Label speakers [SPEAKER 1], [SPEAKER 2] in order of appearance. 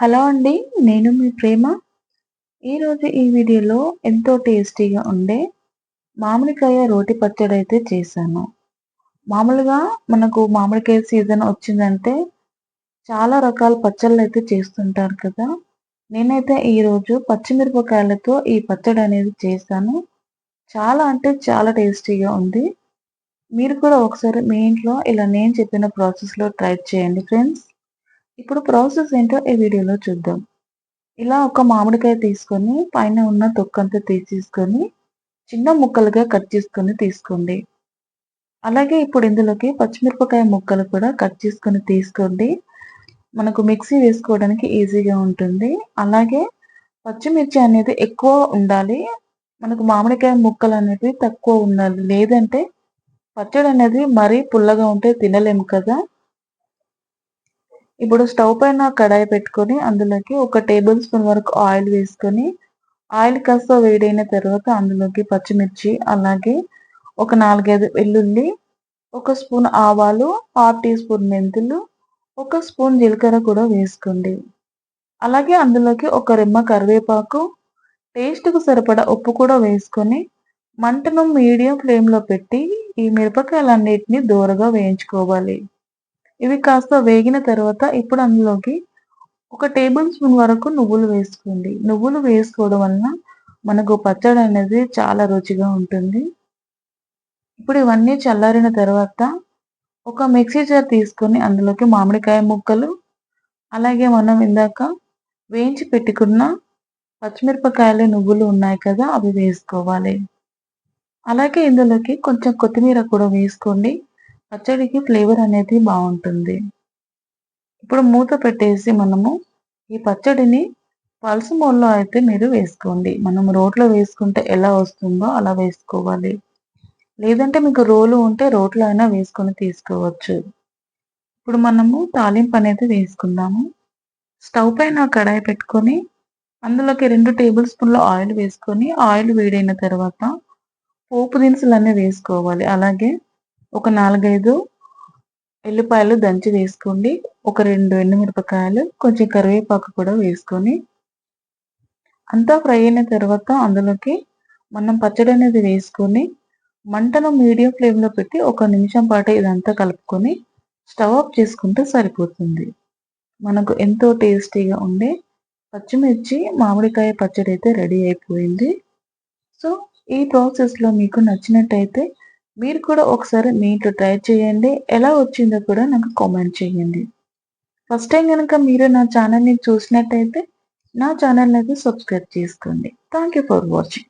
[SPEAKER 1] Hello అండి నేను మీ ప్రేమ. ఈరోజు ఈ వీడియోలో ఎంతో టేస్టీగా ఉండే మామిడికాయ రోటి పచ్చడి అయితే చేశాను. మామూలుగా మనకు మామిడికాయ సీజన్ వచ్చిందంటే చాలా రకాల పచ్చళ్ళు అయితే చేస్తుంటారు కదా. నేనైతే ఈరోజు పచ్చిమిరపకాయలతో ఈ పచ్చడి అనేది చేశాను. చాలా అంటే చాలా టేస్టీగా ఉంది. మీరు కూడా ఒకసారి మీ ఇంట్లో ఇలా నేను చెప్పిన ప్రాసెస్లో ట్రై చేయండి ఫ్రెండ్స్. ఇప్పుడు ప్రాసెస్ ఏంటో ఈ వీడియోలో చూద్దాం. ఇలా ఒక మామిడికాయ తీసుకొని పైన ఉన్న తొక్కంతా తీసేసుకొని చిన్న ముక్కలుగా కట్ చేసుకొని తీసుకోండి. అలాగే ఇప్పుడు ఇందులోకి పచ్చిమిరపకాయ ముక్కలు కూడా కట్ చేసుకొని తీసుకోండి. మనకు మిక్సీ వేసుకోవడానికి ఈజీగా ఉంటుంది. అలాగే పచ్చిమిర్చి అనేది ఎక్కువ ఉండాలి. మనకు మామిడికాయ ముక్కలు అనేవి తక్కువ ఉండాలి. లేదంటే పచ్చడి అనేది మరీ పుల్లగా ఉంటే తినలేము కదా. ఇప్పుడు స్టవ్ పైన కడాయి పెట్టుకొని అందులోకి ఒక టేబుల్ స్పూన్ వరకు ఆయిల్ వేసుకొని ఆయిల్ కాస్త వేడైన తర్వాత అందులోకి పచ్చిమిర్చి అలాగే ఒక నాలుగైదు వెల్లుల్లి ఒక స్పూన్ ఆవాలు హాఫ్ టీ స్పూన్ మెంతులు ఒక స్పూన్ జీలకర్ర కూడా వేసుకోండి. అలాగే అందులోకి ఒక రెమ్మ కరివేపాకు టేస్ట్కు సరిపడా ఉప్పు కూడా వేసుకొని మంటను మీడియం ఫ్లేమ్లో పెట్టి ఈ మిరపకాయలన్నిటిని దూరగా వేయించుకోవాలి. ఇవి కాస్త వేగిన తర్వాత ఇప్పుడు అందులోకి ఒక టేబుల్ స్పూన్ వరకు నువ్వులు వేసుకోండి. నువ్వులు వేసుకోవడం వలన మనకు పచ్చడి అనేది చాలా రుచిగా ఉంటుంది. ఇప్పుడు ఇవన్నీ చల్లారిన తర్వాత ఒక మిక్సీ జార్ తీసుకొని అందులోకి మామిడికాయ ముక్కలు అలాగే మనం ఇందాక వేయించి పెట్టుకున్న పచ్చిమిరపకాయలు నువ్వులు ఉన్నాయి కదా అవి వేసుకోవాలి. అలాగే ఇందులోకి కొంచెం కొత్తిమీర కూడా వేసుకోండి. పచ్చడికి ఫ్లేవర్ అనేది బాగుంటుంది. ఇప్పుడు మూత పెట్టేసి మనము ఈ పచ్చడిని పల్స్ మోల్లో అయితే మీరు వేసుకోండి. మనం రోట్లో వేసుకుంటే ఎలా వస్తుందో అలా వేసుకోవాలి. లేదంటే మీకు రోలు ఉంటే రోట్లో అయినా వేసుకొని తీసుకోవచ్చు. ఇప్పుడు మనము తాలింపు అనేది వేసుకుందాము. స్టవ్ పైన కడాయి పెట్టుకొని అందులోకి రెండు టేబుల్ స్పూన్ల ఆయిల్ వేసుకొని ఆయిల్ వేడైన తర్వాత పోపు దినుసులు అన్నీ వేసుకోవాలి. అలాగే ఒక నాలుగైదు ఎల్లిపాయలు దంచి వేసుకోండి. ఒక రెండు ఎండుమిరపకాయలు కొంచెం కరివేపాకు కూడా వేసుకొని. అంతా ఫ్రై అయిన తర్వాత అందులోకి మనం పచ్చడి అనేది వేసుకొని మంటను మీడియం ఫ్లేమ్లో పెట్టి ఒక నిమిషం పాటు ఇదంతా కలుపుకొని స్టవ్ ఆఫ్ చేసుకుంటే సరిపోతుంది. మనకు ఎంతో టేస్టీగా ఉండే పచ్చిమిర్చి మామిడికాయ పచ్చడి అయితే రెడీ అయిపోయింది. సో ఈ ప్రాసెస్లో మీకు నచ్చినట్టయితే మీరు కూడా ఒకసారి మీ ఇంట్లో ట్రై చేయండి. ఎలా వచ్చిందో కూడా నాకు కామెంట్ చేయండి. ఫస్ట్ టైం కనుక మీరు నా ఛానల్ని చూసినట్టయితే నా ఛానల్ అయితే సబ్స్క్రైబ్ చేసుకోండి. Thank for watching